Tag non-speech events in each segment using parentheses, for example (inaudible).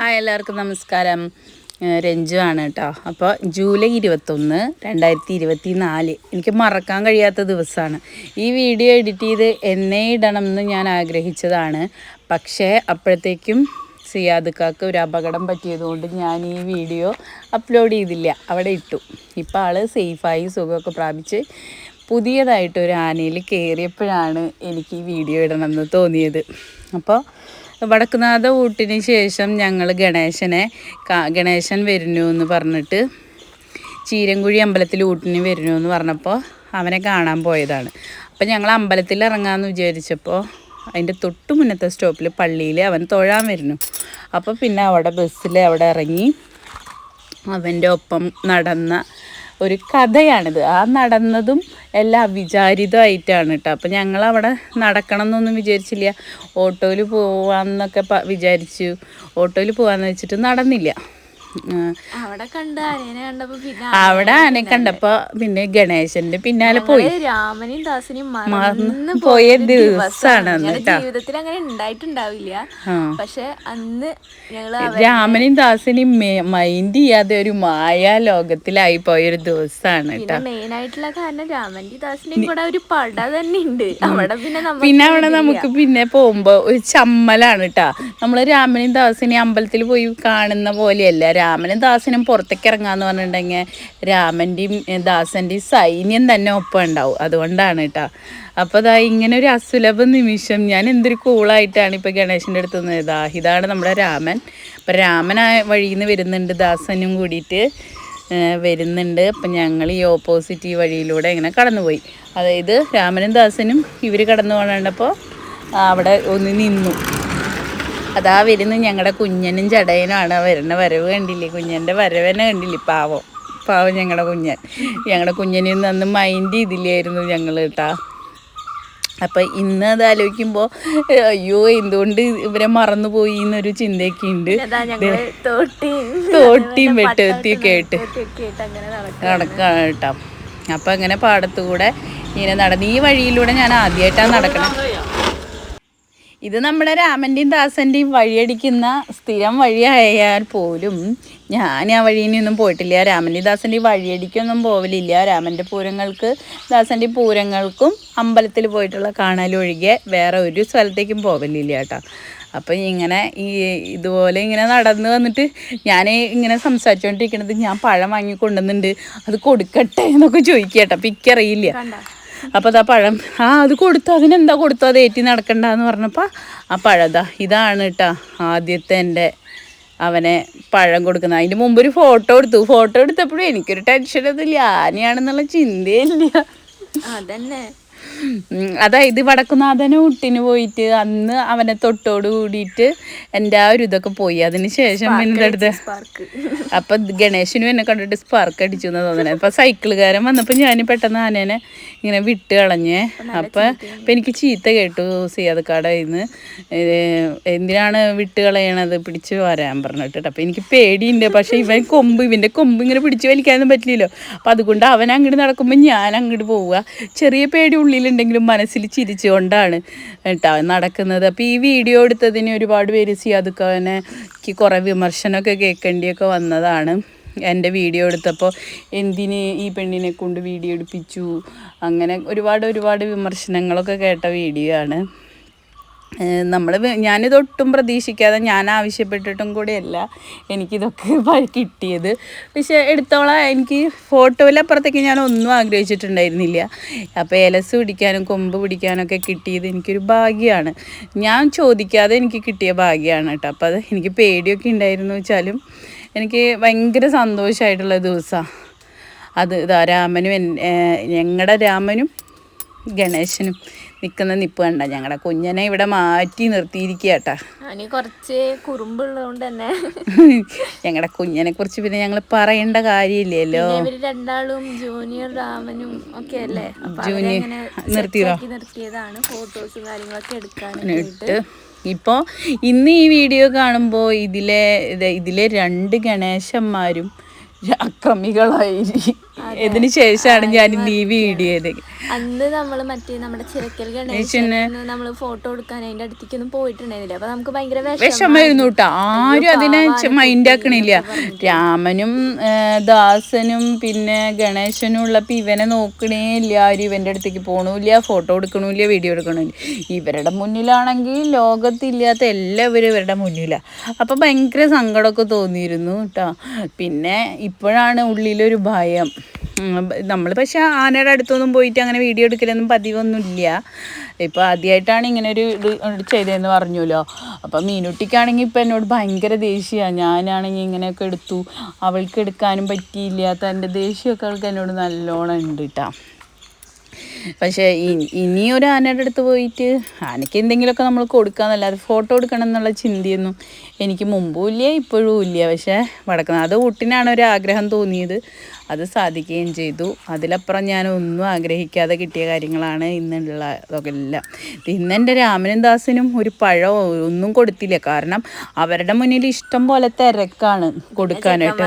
Hi എല്ലാവർക്കും നമസ്കാരം. രഞ്ജു ആണ് കേട്ടോ. അപ്പോൾ ജൂലൈ ഇരുപത്തൊന്ന് രണ്ടായിരത്തി ഇരുപത്തി നാല് എനിക്ക് മറക്കാൻ കഴിയാത്ത ദിവസമാണ്. ഈ വീഡിയോ എഡിറ്റ് ചെയ്ത് എന്നെ ഇടണം എന്ന് ഞാൻ ആഗ്രഹിച്ചതാണ്. പക്ഷേ അപ്പോഴത്തേക്കും സിയാദുക്കാക്ക് ഒരു അപകടം പറ്റിയതുകൊണ്ട് ഞാൻ ഈ വീഡിയോ അപ്ലോഡ് ചെയ്തില്ല. അവിടെ ഇട്ടു. ഇപ്പോൾ ആൾ സേഫായി സുഖമൊക്കെ പ്രാപിച്ച് പുതിയതായിട്ട് ഒരു ആനയിൽ കയറിയപ്പോഴാണ് എനിക്ക് ഈ വീഡിയോ ഇടണം എന്ന് തോന്നിയത്. അപ്പോൾ വടക്കുനാഥ ഊട്ടിന് ശേഷം ഞങ്ങൾ ഗണേശനെ ഗണേശൻ വരുന്നു എന്ന് പറഞ്ഞിട്ട് ചീരൻകുഴി അമ്പലത്തിൽ ഊട്ടിന് വരുന്നു എന്ന് പറഞ്ഞപ്പോൾ അവനെ കാണാൻ പോയതാണ്. അപ്പം ഞങ്ങൾ അമ്പലത്തിൽ ഇറങ്ങാമെന്ന് വിചാരിച്ചപ്പോൾ അതിന്റെ തൊട്ട് മുന്നത്തെ സ്റ്റോപ്പിൽ പള്ളിയിൽ അവൻ തൊഴാൻ വരുന്നു. അപ്പോൾ പിന്നെ അവിടെ ബസ്സിൽ അവിടെ ഇറങ്ങി അവന്റെ ഒപ്പം നടന്ന ഒരു കഥയാണിത്. ആ നടന്നതും എല്ലാം അവിചാരിതമായിട്ടാണ് കേട്ടോ. അപ്പം ഞങ്ങൾ അവിടെ നടക്കണം എന്നൊന്നും വിചാരിച്ചില്ല. ഓട്ടോയിൽ പോവാന്നൊക്കെ വിചാരിച്ചു. ഓട്ടോയിൽ പോവാന്ന് വെച്ചിട്ട് നടന്നില്ല. അവിടെ ആനയെ കണ്ടപ്പോ പിന്നെ ഗണേശന്റെ പിന്നാലെ പോയി. രാമനെയും ദാസനെയും മറന്ന് പോയ ദിവസമാണ്. ജീവിതത്തിൽ അങ്ങനെ ഉണ്ടായിട്ടുണ്ടാവില്ല. പക്ഷെ അന്ന് ഞങ്ങൾ രാമനും ദാസനെയും മൈൻഡ് ചെയ്യാതെ ഒരു മായ ലോകത്തിലായി പോയൊരു ദിവസമാണ് കേട്ടോ മെയിൻ ആയിട്ടുള്ള കാരണം രാമന്റെയും ദാസനെയും കൂടെ ഒരു പട തന്നെ ഉണ്ട് അവിടെ പിന്നെ പിന്നെ അവിടെ നമുക്ക് പിന്നെ പോകുമ്പോ ഒരു ചമ്മലാണ് കേട്ടാ നമ്മൾ രാമനും ദാസനെയും അമ്പലത്തിൽ പോയി കാണുന്ന പോലെയല്ല രാമനും ദാസനും പുറത്തേക്ക് ഇറങ്ങാന്ന് പറഞ്ഞിട്ടുണ്ടെങ്കിൽ രാമന്റെയും ദാസന്റെയും സൈന്യം തന്നെ ഒപ്പം ഉണ്ടാവും. അതുകൊണ്ടാണ് കേട്ടോ അപ്പോൾ അതാ ഇങ്ങനെ ഒരു അസുലഭ നിമിഷം ഞാൻ എന്തൊരു കൂളായിട്ടാണ് ഇപ്പോൾ ഗണേശന്റെ അടുത്ത് നിന്ന് ഇതാ. ഇതാണ് നമ്മുടെ രാമൻ. അപ്പം രാമൻ ആ വഴിയിൽ നിന്ന് വരുന്നുണ്ട് ദാസനും കൂടിയിട്ട് വരുന്നുണ്ട്. അപ്പം ഞങ്ങൾ ഈ ഓപ്പോസിറ്റ് ഈ വഴിയിലൂടെ ഇങ്ങനെ കടന്നുപോയി. അതായത് രാമനും ദാസനും ഇവർ കടന്നു പോകണ്ടപ്പോൾ അവിടെ ഒന്ന് നിന്നു. അതാ വരുന്ന ഞങ്ങളുടെ കുഞ്ഞനും ചടയനുമാണ്. വരുന്ന വരവ് കണ്ടില്ലേ? കുഞ്ഞന്റെ വരവനെ കണ്ടില്ലേ? പാവം. പാവം ഞങ്ങളുടെ കുഞ്ഞൻ. ഞങ്ങളുടെ കുഞ്ഞനിൽ അന്ന് മൈൻഡ് ചെയ്തില്ലായിരുന്നു ഞങ്ങൾ കേട്ടാ അപ്പം ഇന്ന് അത് ആലോചിക്കുമ്പോൾ അയ്യോ എന്തുകൊണ്ട് ഇവരെ മറന്നുപോയി എന്നൊരു ചിന്തയൊക്കെ ഉണ്ട് തോട്ടിയും വെട്ടത്തിയൊക്കെ ആയിട്ട് നടക്കാണ് കേട്ടോ അപ്പം അങ്ങനെ പാടത്തുകൂടെ ഇങ്ങനെ നടന്ന് ഈ വഴിയിലൂടെ ഞാൻ ആദ്യമായിട്ടാണ് നടക്കണം. ഇത് നമ്മുടെ രാമന്റെയും ദാസന്റെയും വഴിയടിക്കുന്ന സ്ഥിരം വഴിയായാൽ പോലും ഞാൻ ആ വഴിയിൽ നിന്നും പോയിട്ടില്ല. രാമന്റെയും ദാസന്റെയും വഴിയടിക്കൊന്നും പോവലില്ല. രാമന്റെ പൂരങ്ങൾക്ക് ദാസന്റെയും പൂരങ്ങൾക്കും അമ്പലത്തിൽ പോയിട്ടുള്ള കാണലൊഴികെ വേറെ ഒരു സ്ഥലത്തേക്കും പോവലില്ല കേട്ടോ. അപ്പം ഇങ്ങനെ ഈ ഇതുപോലെ ഇങ്ങനെ നടന്ന് വന്നിട്ട് ഞാൻ ഇങ്ങനെ സംസാരിച്ചുകൊണ്ടിരിക്കണത് ഞാൻ പഴം വാങ്ങി കൊണ്ടുവന്നിട്ടുണ്ട്. അത് കൊടുക്കട്ടെ എന്നൊക്കെ ചോദിക്കട്ടെ കേട്ടോ. അപ്പം എനിക്കറിയില്ല. കണ്ടോ? അപ്പോൾ അതാ പഴം. ആ അത് കൊടുത്തു. അതിനെന്താ കൊടുത്തു? അത് ഏറ്റി നടക്കണ്ടെന്ന് പറഞ്ഞപ്പോൾ ആ പഴതാ ഇതാണ് കേട്ടോ ആദ്യത്തെ എന്റെ അവനെ പഴം കൊടുക്കുന്നത്. അതിന്റെ മുമ്പ് ഒരു ഫോട്ടോ എടുത്തു. ഫോട്ടോ എടുത്തപ്പോഴും എനിക്കൊരു ടെൻഷൻ ഒന്നുമില്ല. ആനയാണെന്നുള്ള ചിന്തയില്ല. അതന്നെ. അതായത് വടക്കുനാഥന് ഊട്ടിന് പോയിട്ട് അന്ന് അവനെ തൊട്ടോട് കൂടിയിട്ട് എന്റെ ആ ഒരു ഇതൊക്കെ പോയി. അതിന് ശേഷം പിന്നെ ഇതെടുത്ത് പാർക്ക് അപ്പൊ ഗണേശനും എന്നെ കണ്ടിട്ട് സ്പാർക്ക് അടിച്ചു എന്ന് തോന്നണേ. അപ്പൊ സൈക്കിളുകാരൻ വന്നപ്പോൾ ഞാൻ പെട്ടെന്ന് ആനേനെ ഇങ്ങനെ വിട്ട് കളഞ്ഞേ. അപ്പൊ അപ്പൊ എനിക്ക് ചീത്ത കേട്ടു സിയാദക്കാടെ ഇന്ന് എന്തിനാണ് വിട്ട് കളയണത് പിടിച്ച് വരാൻ പറഞ്ഞിട്ട് അപ്പൊ എനിക്ക് പേടിയുണ്ട്. പക്ഷെ ഇവൻ കൊമ്പ് ഇവന്റെ കൊമ്പ് ഇങ്ങനെ പിടിച്ച് വലിക്കാനൊന്നും പറ്റില്ലല്ലോ. അപ്പൊ അതുകൊണ്ട് അവൻ അങ്ങോട്ട് നടക്കുമ്പോൾ ഞാൻ അങ്ങോട്ട് പോവുക. ചെറിയ പേടി ഉള്ളിലുണ്ടെങ്കിലും മനസ്സിൽ ചിരിച്ചുകൊണ്ടാണ് കേട്ടോ നടക്കുന്നത്. അപ്പോൾ ഈ വീഡിയോ എടുത്തതിന് ഒരുപാട് പേര് സിയാദുക്കാനെ കുറേ വിമർശനമൊക്കെ കേൾക്കേണ്ടിയൊക്കെ വന്നതാണ്. എന്റെ വീഡിയോ എടുത്തപ്പോൾ എന്തിന് ഈ പെണ്ണിനെ കൊണ്ട് വീഡിയോ എടുപ്പിച്ചു? അങ്ങനെ ഒരുപാട് ഒരുപാട് വിമർശനങ്ങളൊക്കെ കേട്ട വീഡിയോ ആണ്. നമ്മൾ ഞാനിത് ഒട്ടും പ്രതീക്ഷിക്കാതെ ഞാൻ ആവശ്യപ്പെട്ടിട്ടും കൂടിയല്ല എനിക്കിതൊക്കെ (laughs) കിട്ടിയത്. പക്ഷേ എടുത്തോളാം. എനിക്ക് ഫോട്ടോയിലപ്പുറത്തേക്ക് ഞാൻ ഒന്നും ആഗ്രഹിച്ചിട്ടുണ്ടായിരുന്നില്ല. അപ്പോൾ ഏലസ് പിടിക്കാനും കൊമ്പ് പിടിക്കാനൊക്കെ കിട്ടിയത് എനിക്കൊരു ഭാഗ്യമാണ്. ഞാൻ ചോദിക്കാതെ എനിക്ക് കിട്ടിയ ഭാഗ്യമാണ് കേട്ടോ. അപ്പോൾ അത് എനിക്ക് പേടിയൊക്കെ ഉണ്ടായിരുന്നു വെച്ചാലും എനിക്ക് ഭയങ്കര സന്തോഷമായിട്ടുള്ള ദിവസമാണ് അത് ഇതാ രാമനും ഞങ്ങളുടെ രാമനും ഗണേശനും നിൽക്കുന്ന നിപ്പ് കണ്ട ഞങ്ങളുടെ കുഞ്ഞനെ ഇവിടെ മാറ്റി നിർത്തിയിരിക്കുക കേട്ടാ കുറച്ച് കുറുമ്പുള്ളതുകൊണ്ട് തന്നെ (laughs) ഞങ്ങളുടെ കുഞ്ഞനെ കുറിച്ച് പിന്നെ ഞങ്ങൾ പറയേണ്ട കാര്യമില്ലല്ലോ. രണ്ടാളും ജൂനിയർ രാമനും ഒക്കെ അല്ലേ ജൂനിയർ? നിർത്തിയതാണ് ഫോട്ടോസും കാര്യങ്ങളൊക്കെ എടുക്കാനായിട്ട് ഇട്ട് ഇപ്പോൾ ഇന്ന് ഈ വീഡിയോ കാണുമ്പോൾ ഇതിലെ ഇതിലെ രണ്ട് ഗണേശന്മാരും അക്രമികളായി. ഇതിന് ശേഷമാണ് ഞാൻ ഇന്ന് ഈ വീഡിയോ ചെയ്തത് അന്ന് നമ്മൾ മറ്റേ നമ്മുടെ ചിരക്കൽ ഗണേശന് നമ്മൾ ഫോട്ടോ എടുക്കാൻ അതിന്റെ അടുത്തേക്കൊന്നും പോയിട്ടുണ്ടായിരുന്നില്ല. അപ്പൊ നമുക്ക് ഭയങ്കര വിഷമം വിഷമായിരുന്നു കേട്ടോ ആരും അതിനെ മൈൻഡ് ആക്കണില്ല. രാമനും ദാസനും പിന്നെ ഗണേശനും ഉള്ളപ്പോ ഇവനെ നോക്കണേ ഇല്ല. ആരും ഇവന്റെ അടുത്തേക്ക് പോണില്ല ഫോട്ടോ എടുക്കണില്ല വീഡിയോ എടുക്കണില്ല. ഇവരുടെ മുന്നിലാണെങ്കിൽ ലോകത്തില്ലാത്ത എല്ലാവരും ഇവരുടെ മുന്നിലാണ് അപ്പൊ ഭയങ്കര സങ്കടമൊക്കെ തോന്നിയിരുന്നു കേട്ടോ പിന്നെ ഇപ്പോഴാണ് ഉള്ളിലൊരു ഭയം. നമ്മൾ പക്ഷേ ആനയുടെ അടുത്തൊന്നും പോയിട്ട് അങ്ങനെ വീഡിയോ എടുക്കലൊന്നും പതിവൊന്നുമില്ല. ഇപ്പോൾ ആദ്യമായിട്ടാണ് ഇങ്ങനെ ഒരു ഇത് ചെയ്തതെന്ന് പറഞ്ഞല്ലോ അപ്പം മീനുട്ടിക്കാണെങ്കിൽ ഇപ്പം എന്നോട് ഭയങ്കര ദേഷ്യമാണ് ഞാനാണെങ്കിൽ ഇങ്ങനെയൊക്കെ എടുത്തു. അവൾക്ക് എടുക്കാനും പറ്റിയില്ല. തന്റെ ദേഷ്യമൊക്കെ അവൾക്ക് എന്നോട് നല്ലോണം ഉണ്ട് കേട്ടോ പക്ഷേ ഇനി ഒരു ആനയുടെ അടുത്ത് പോയിട്ട് ആനയ്ക്ക് എന്തെങ്കിലുമൊക്കെ നമ്മൾ കൊടുക്കാമെന്നല്ലാതെ ഫോട്ടോ എടുക്കണം എന്നുള്ള ചിന്തയൊന്നും എനിക്ക് മുമ്പും ഇല്ല ഇപ്പോഴും ഇല്ല. പക്ഷേ വടക്കുന്ന അത് ഊട്ടിനാണ് ഒരു ആഗ്രഹം തോന്നിയത്. അത് സാധിക്കുകയും ചെയ്തു. അതിലപ്പുറം ഞാൻ ഒന്നും ആഗ്രഹിക്കാതെ കിട്ടിയ കാര്യങ്ങളാണ് ഇന്നുള്ള ഇതൊക്കെ എല്ലാം ഇന്ന് എന്റെ രാമനും ദാസിനും ഒരു പഴം ഒന്നും കൊടുത്തില്ല. കാരണം അവരുടെ മുന്നിൽ ഇഷ്ടം പോലെ തിരക്കാണ് കൊടുക്കാനായിട്ട്.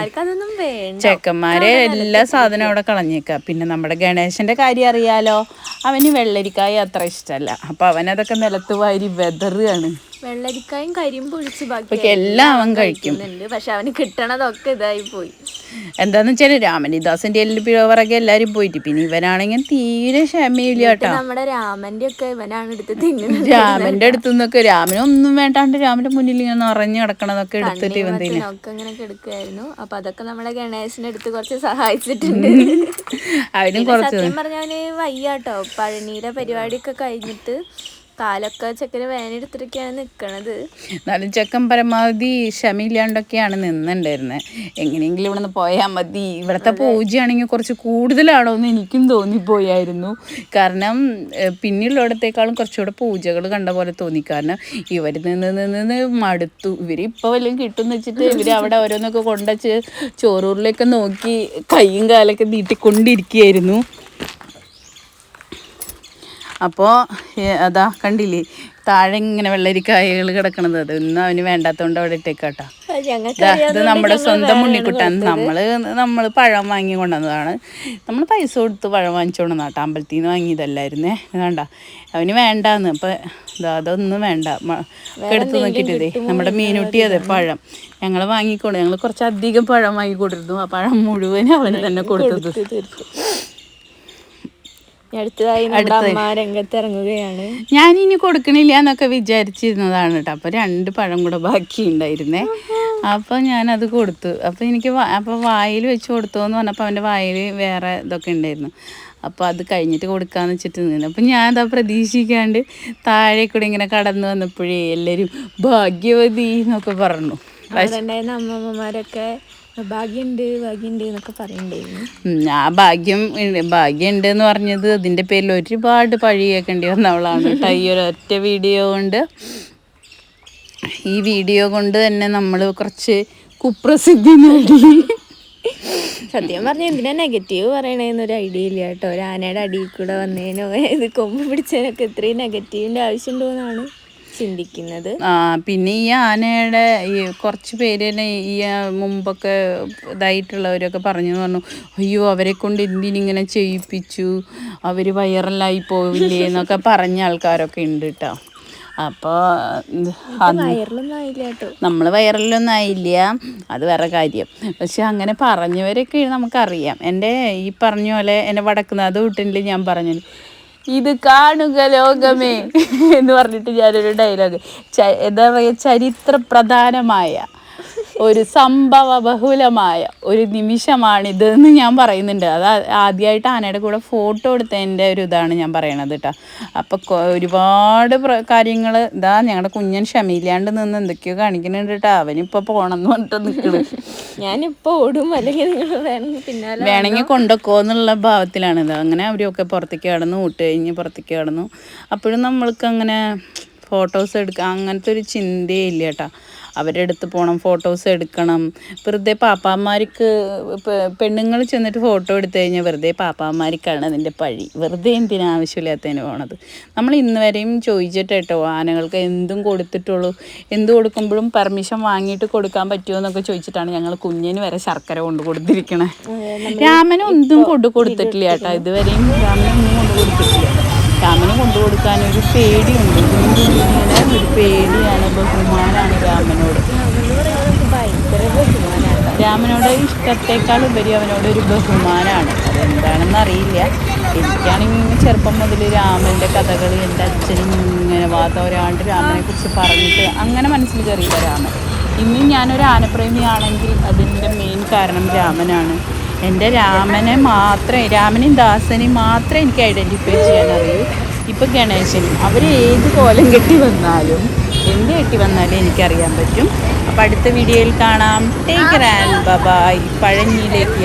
ചെക്കന്മാരെ എല്ലാ സാധനവും അവിടെ കളഞ്ഞേക്കാം. പിന്നെ നമ്മുടെ ഗണേശന്റെ കാര്യം അറിയാലോ. അവന് വെള്ളരിക്കായ അത്ര ഇഷ്ടമല്ല. അപ്പോൾ അവനതൊക്കെ നിലത്ത് വാരി വെതറുകയാണ് വെള്ളരിക്കായും കരിയും പൊളിച്ച് ബാക്കി എല്ലാം അവൻ കഴിക്കും. കഴിക്കുന്നുണ്ട്. പക്ഷെ അവന് കിട്ടണതൊക്കെ ഇതായി പോയി. എന്താന്ന് വെച്ചാൽ രാമനിദാസിന്റെ എല്ലാം പിറവറൊക്കെ എല്ലാരും പോയിട്ട്. പിന്നെ ഇവനാണെങ്കിൽ തീരെ ക്ഷമയില്ല കേട്ടോ നമ്മുടെ രാമന്റെ ഒക്കെ ഇവനാണ് എടുത്ത് തിന്നുന്നത് (laughs) രാമന്റെ അടുത്തു നിന്നൊക്കെ രാമനൊന്നും വേണ്ടാണ്ട് രാമന്റെ മുന്നിൽ ഇങ്ങനെ നിറഞ്ഞു കിടക്കണതൊക്കെ എടുത്തിട്ട് ഇവൻ തിന്നെ. ഒക്കെ ഇങ്ങനെ കിടക്കുമായിരുന്നു അപ്പൊ അതൊക്കെ നമ്മളെ ഗണേശനെ എടുത്ത് കുറച്ച് സഹായിച്ചിട്ടുണ്ട്. (laughs) അവനും കുറച്ച് സത്യം പറഞ്ഞാൽ വയ്യാട്ടോ. പഴനിയുടെ പരിപാടിയൊക്കെ കഴിഞ്ഞിട്ട് കാലൊക്കെ ചെക്കന് വേനെടുത്തിട്ടൊക്കെയാണ് നിൽക്കണത് എന്നാലും ചെക്കൻ പരമാവധി ക്ഷമയില്ലാണ്ടൊക്കെയാണ് നിന്നുണ്ടായിരുന്നത് എങ്ങനെയെങ്കിലും ഇവിടെ നിന്ന് പോയാൽ മതി. ഇവിടുത്തെ പൂജയാണെങ്കിൽ കുറച്ച് കൂടുതലാണോ എന്ന് എനിക്കും തോന്നിപ്പോയായിരുന്നു. കാരണം പിന്നെയുള്ളിടത്തേക്കാളും കുറച്ചുകൂടെ പൂജകൾ കണ്ട പോലെ തോന്നി. കാരണം ഇവർ നിന്ന് നിന്ന് നിന്ന് മടുത്തു. ഇവർ ഇപ്പോൾ വല്ലതും കിട്ടുമെന്ന് വെച്ചിട്ട് ഇവർ അവിടെ ഓരോന്നൊക്കെ കൊണ്ടുവച്ച് ചോറൂറിലേക്ക് നോക്കി കൈയും കാലൊക്കെ നീട്ടിക്കൊണ്ടിരിക്കുകയായിരുന്നു. അപ്പോൾ അതാ കണ്ടില്ലേ താഴെ ഇങ്ങനെ വെള്ളരിക്കായകൾ കിടക്കണത്. അത് ഇന്നും അവന് വേണ്ടാത്തതുകൊണ്ട് അവിടെ ഇട്ടേക്കാട്ടോ. ഇത് നമ്മുടെ സ്വന്തം മുന്നിക്കുട്ടൻ നമ്മൾ നമ്മൾ പഴം വാങ്ങി കൊണ്ടുവന്നതാണ്. നമ്മൾ പൈസ കൊടുത്ത് പഴം വാങ്ങിച്ചോണ്ട് കേട്ടോ അമ്പലത്തിൽ നിന്ന് വാങ്ങിയതല്ലായിരുന്നേ. വേണ്ട അവന് വേണ്ടാന്ന്. അപ്പോൾ ദാ, അതൊന്നും വേണ്ട. എടുത്തു നോക്കിയിട്ടേ. നമ്മുടെ മീനുട്ടി അതെ പഴം. ഞങ്ങൾ വാങ്ങിക്കൊണ്ട് ഞങ്ങൾ കുറച്ചധികം പഴം വാങ്ങി കൊടുത്തിരുന്നു ആ പഴം മുഴുവൻ അവന് തന്നെ കൊടുത്തത്. തീർത്തു അടുത്തതായി നമ്മുടെ അമ്മ രംഗത്ത് ഇറങ്ങുകയാണ് ഞാൻ ഇനി കൊടുക്കണില്ല എന്നൊക്കെ വിചാരിച്ചിരുന്നതാണ് കേട്ടോ. അപ്പൊ രണ്ട് പഴം കൂടെ ബാക്കി ഉണ്ടായിരുന്നേ അപ്പോൾ ഞാനത് കൊടുത്തു. അപ്പൊ എനിക്ക് അപ്പൊ വായിൽ വെച്ച് കൊടുത്തു എന്ന് പറഞ്ഞപ്പോൾ അവന്റെ വായിൽ വേറെ ഇതൊക്കെ ഉണ്ടായിരുന്നു. അപ്പോൾ അത് കഴിഞ്ഞിട്ട് കൊടുക്കാന്ന് വെച്ചിട്ട് നിന്ന് അപ്പോൾ ഞാൻ അതാ പ്രതീക്ഷിക്കാണ്ട് താഴെ കൂടെ ഇങ്ങനെ കടന്നു വന്നപ്പോഴേ എല്ലാവരും ഭാഗ്യവതി എന്നൊക്കെ പറഞ്ഞു. അമ്മമ്മമാരൊക്കെ ഭാഗ്യമുണ്ട് ഭാഗ്യമുണ്ട് എന്നൊക്കെ പറയണ്ടായിരുന്നു. ആ ഭാഗ്യം ഉണ്ട്- ഭാഗ്യം ഉണ്ട് എന്ന് പറഞ്ഞത് അതിന്റെ പേരിൽ ഒരുപാട് പഴി കേൾക്കേണ്ടി വന്നവളാണ് കേട്ടോ. ഈ ഒരു ഒറ്റ വീഡിയോ കൊണ്ട് ഈ വീഡിയോ കൊണ്ട് തന്നെ നമ്മൾ കുറച്ച് കുപ്രസിദ്ധി നേടി. സത്യം പറഞ്ഞ എന്തിനാ നെഗറ്റീവ് പറയണേന്ന് ഒരു ഐഡിയ ഇല്ല കേട്ടോ. ഒരു ആനയുടെ അടിയിൽ കൂടെ വന്നതിനോ ഇത് കൊമ്പ് പിടിച്ചതിനൊക്കെ ഇത്രയും നെഗറ്റീവിന്റെ ആവശ്യം എന്നാണ് ചിന്തിക്കുന്നത്? ആ പിന്നെ ഈ ആനയുടെ ഈ കുറച്ച് പേര് തന്നെ ഈ മുമ്പൊക്കെ ഇതായിട്ടുള്ളവരൊക്കെ പറഞ്ഞു പറഞ്ഞു അയ്യോ അവരെ കൊണ്ട് എന്തിനിങ്ങനെ ചെയ്യിപ്പിച്ചു? അവർ വൈറലായി പോവില്ലേ? എന്നൊക്കെ പറഞ്ഞ ആൾക്കാരൊക്കെ ഉണ്ട് കേട്ടോ അപ്പോൾ നമ്മൾ വൈറലൊന്നും ആയില്ല അത് വേറെ കാര്യം. പക്ഷെ അങ്ങനെ പറഞ്ഞവരൊക്കെ നമുക്കറിയാം. എന്റെ ഈ പറഞ്ഞ പോലെ എന്റെ വടക്കുന്നാഥ് വീട്ടിൽ ഞാൻ പറഞ്ഞു ഇത് കാണുക ലോകമേ. എന്ന് പറഞ്ഞിട്ട് ഞാനൊരു ഡയലോഗ് എന്താ പറയുക ചരിത്ര പ്രധാനമായ ഒരു സംഭവ ബഹുലമായ ഒരു നിമിഷമാണിത് എന്ന് ഞാൻ പറയുന്നുണ്ട്. അത് ആദ്യമായിട്ട് ആനയുടെ കൂടെ ഫോട്ടോ എടുത്തതിന്റെ ഒരു ഇതാണ് ഞാൻ പറയണത് കേട്ടോ അപ്പോൾ ഒരുപാട് കാര്യങ്ങൾ ഇതാ ഞങ്ങളുടെ കുഞ്ഞൻ ക്ഷമയില്ലാണ്ട് നിന്ന് എന്തൊക്കെയോ കാണിക്കുന്നുണ്ട് കേട്ടോ അവനിപ്പോൾ പോകണം എന്ന് പറഞ്ഞിട്ട് നിൽക്കണ് ഞാനിപ്പോൾ ഓടും. അല്ലെങ്കിൽ നിങ്ങൾ വേണമെങ്കിൽ പിന്നാലെ വേണമെങ്കിൽ കൊണ്ടൊക്കോ എന്നുള്ള ഭാവത്തിലാണിത് അങ്ങനെ അവരൊക്കെ പുറത്തേക്ക് കടന്നു. ഊട്ട് കഴിഞ്ഞ് പുറത്തേക്ക് കടന്നു. അപ്പോഴും നമ്മൾക്ക് അങ്ങനെ ഫോട്ടോസ് എടുക്കാം അങ്ങനത്തെ ഒരു ചിന്തയില്ല കേട്ടോ അവരുടെ അടുത്ത് പോകണം ഫോട്ടോസ് എടുക്കണം. വെറുതെ പാപ്പാമാർക്ക് പെണ്ണുങ്ങൾ ചെന്നിട്ട് ഫോട്ടോ എടുത്തു കഴിഞ്ഞാൽ വെറുതെ പാപ്പാമാർക്കാണ് അതിന്റെ പഴി. വെറുതെ എന്തിനാവശ്യമില്ലാത്തതിന് പോണത്? നമ്മൾ ഇന്ന് വരെയും ചോദിച്ചിട്ടോ ആനകൾക്ക് എന്തും കൊടുത്തിട്ടുള്ളൂ. എന്ത് കൊടുക്കുമ്പോഴും പെർമിഷൻ വാങ്ങിയിട്ട് കൊടുക്കാൻ പറ്റുമോ എന്നൊക്കെ ചോദിച്ചിട്ടാണ് ഞങ്ങൾ കുഞ്ഞിന് വരെ ശർക്കര കൊണ്ട് കൊടുത്തിരിക്കണേ. രാമന് ഒന്നും കൊണ്ടു കൊടുത്തിട്ടില്ല കേട്ടോ. ഇതുവരെയും രാമന് ഒന്നും കൊണ്ട് കൊടുത്തിട്ടില്ല. രാമന് കൊണ്ടു കൊടുക്കാൻ ഒരു പേടിയുണ്ട്. ഒരു പേടിയാണ് ബഹുമാനാണ് രാമനോട്. ബഹുമാനാണ് രാമനോട് ഇഷ്ടത്തെക്കാൾ ഉപരി അവനോട് ഒരു ബഹുമാനമാണ് അതെന്താണെന്ന് അറിയില്ല. എനിക്കാണെങ്കിൽ ചെറുപ്പം മുതൽ രാമന്റെ കഥകൾ എന്റെ അച്ഛനും ഇങ്ങനെ വാതോരാണ്ട് രാമനെ കുറിച്ച് പറഞ്ഞിട്ട് അങ്ങനെ മനസ്സിൽ കയറിയില്ല രാമൻ. ഇന്നും ഞാനൊരു ആനപ്രേമിയാണെങ്കിൽ അതിന്റെ മെയിൻ കാരണം രാമനാണ്. എന്റെ രാമനെ മാത്രമേ രാമനെയും ദാസനെയും മാത്രമേ എനിക്ക് ഐഡന്റിഫൈ ചെയ്യാൻ അറിയൂ. ഇപ്പോൾ ഗണേശനും അവർ ഏത് കോലം കെട്ടി വന്നാലും എന്ത് കെട്ടി വന്നാലും എനിക്കറിയാൻ പറ്റും. അപ്പോൾ അടുത്ത വീഡിയോയിൽ കാണാം. Take and bye-bye പഴഞ്ഞിയിലേക്ക്